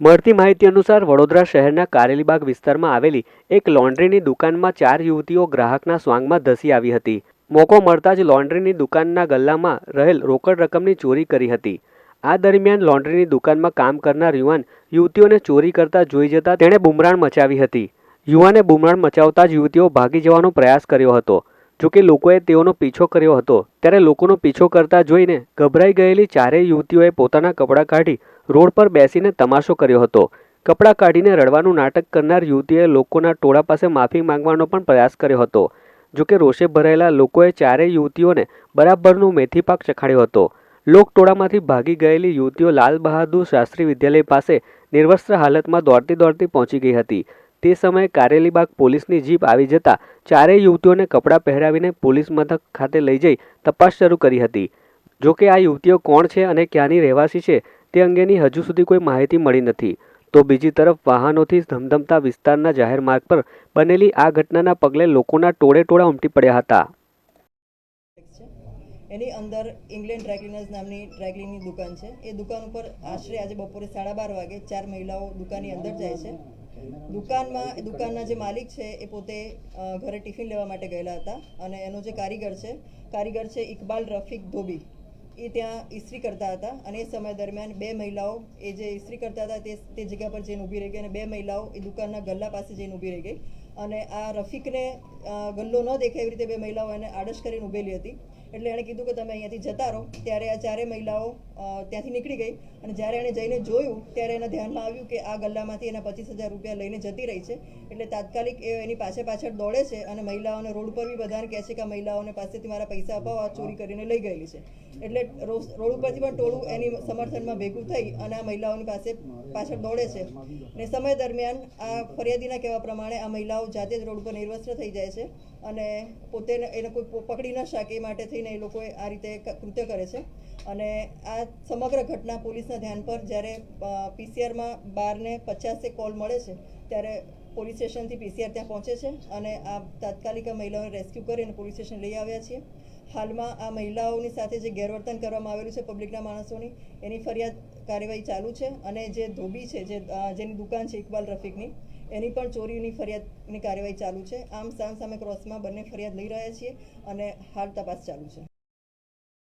મળતી માહિતી અનુસાર વડોદરા શહેરના કારેલીબાગ વિસ્તારમાં આવેલી એક લોન્ડ્રીની દુકાનમાં ચાર યુવતીઓ ગ્રાહકના સ્વાંગમાં ધસી આવી હતી. મોકો મળતા જ લોન્ડ્રીની દુકાનના ગલ્લામાં રહેલ રોકડ રકમની ચોરી કરી હતી. આ દરમિયાન લોન્ડ્રીની દુકાનમાં કામ કરનાર યુવાન યુવતીઓને ચોરી કરતા જોઈ જતા તેણે બુમરાણ મચાવી હતી. યુવાને બુમરાણ મચાવતા જ યુવતીઓ ભાગી જવાનો પ્રયાસ કર્યો હતો. જોકે લોકોએ તેઓનો પીછો કર્યો હતો. ત્યારે લોકોનો પીછો કરતા જોઈને ગભરાઈ ગયેલી ચારેય યુવતીઓએ પોતાના કપડાં કાઢી રોડ પર બેસીને તમાશો કર્યો હતો. કપડાં કાઢીને રડવાનું નાટક કરનાર યુવતીએ લોકોના ટોળા પાસે માફી માંગવાનો પણ પ્રયાસ કર્યો હતો. જોકે રોષે ભરાયેલા લોકોએ ચારેય યુવતીઓને બરાબરનું મેથી પાક ચખાડ્યો હતો. લોકટોળામાંથી ભાગી ગયેલી યુવતીઓ લાલ બહાદુર શાસ્ત્રી વિદ્યાલય પાસે નિર્વસ્ત્ર હાલતમાં દોડતી દોડતી પહોંચી ગઈ હતી. તે સમયે કારેલીબાગ પોલીસની જીપ આવી જતા ચારેય યુવતીઓને કપડાં પહેરાવીને પોલીસ મથક ખાતે લઈ જઈ તપાસ શરૂ કરી હતી. જોકે આ યુવતીઓ કોણ છે અને ક્યાંની રહેવાસી છે તે અંગેની હજુ સુધી કોઈ માહિતી મળી નથી. તો બીજી તરફ વાહનોથી ધમધમતા વિસ્તારના જાહેર માર્ગ પર બનેલી આ ઘટનાના પગલે લોકોના ટોળે ટોળા ઉમટી પડ્યા હતા. એની અંદર ઇંગ્લેન્ડ ડ્રાયક્લીનર્સ નામની ડ્રાયક્લીનની દુકાન છે. એ દુકાન ઉપર આશરે આજે બપોરે સાડા બાર વાગે ચાર મહિલાઓ દુકાનની અંદર જાય છે. દુકાનમાં દુકાનના જે માલિક છે, એ પોતે ઘરે ટિફિન લેવા માટે ગયેલા હતા અને એનો જે કારીગર છે કારીગર છે ઇકબાલ રફીક ધોબી. એ ત્યાં ઇસ્ત્રી કરતા હતા અને એ સમય દરમિયાન બે મહિલાઓ એ જે ઇસ્ત્રી કરતા હતા તે તે જગ્યા પર જઈને ઊભી રહી ગઈ અને બે મહિલાઓ એ દુકાનના ગલ્લા પાસે જઈને ઊભી રહી ગઈ. અને આ રફીકને ગલ્લો ન દેખાય એવી રીતે બે મહિલાઓ એને આડશ કરીને ઊભેલી હતી. એટલે એણે કીધું કે તમે અહીંયાથી જતા રહો. ત્યારે આ ચારે મહિલાઓ ત્યાંથી નીકળી ગઈ. અને જ્યારે એણે જઈને જોયું, ત્યારે એના ધ્યાનમાં આવ્યું કે આ ગલ્લામાંથી એના પચીસ હજાર રૂપિયા લઈને જતી રહી છે. એટલે તાત્કાલિક એ એની પાછળ પાછળ દોડે છે અને મહિલાઓને રોડ પર બી બધાને કહે છે કે આ મહિલાઓને પાસેથી મારા પૈસા અપાવો, આ ચોરી કરીને લઈ ગયેલી છે. એટલે રોડ ઉપરથી પણ ટોળું એની સમર્થનમાં ભેગું થઈ અને આ મહિલાઓની પાસે પાછળ દોડે છે. ને સમય દરમિયાન આ ફરિયાદીના કહેવા પ્રમાણે આ મહિલાઓ જાતે જ રોડ ઉપર નિર્વસ્ત્ર થઈ જાય છે અને પોતે એને કોઈ પકડી ન શકે એ માટે થઈને એ લોકોએ આ રીતે કૃત્ય કરે છે. અને આ સમગ્ર ઘટના પોલીસના ધ્યાન પર જ્યારે પીસીઆરમાં બારને પચાસે કોલ મળે છે, ત્યારે પોલીસ સ્ટેશનથી પીસીઆર ત્યાં પહોંચે છે અને આ તાત્કાલિક મહિલાઓને રેસ્ક્યુ કરીને પોલીસ સ્ટેશન લઈ આવ્યા છીએ. હાલમાં આ મહિલાઓની સાથે જે ગેરવર્તન કરવામાં આવેલું છે પબ્લિકના માણસોની, એની ફરિયાદ કાર્યવાહી ચાલુ છે અને જે ધોબી છે, જે જેની દુકાન છે ઇકબાલ રફીકની એની પણ ચોરીની ફરિયાદની કાર્યવાહી ચાલુ છે. આમ સામ સામે ક્રોસમાં બંને ફરિયાદ લઈ રહ્યા છીએ અને હાલ તપાસ ચાલુ છે.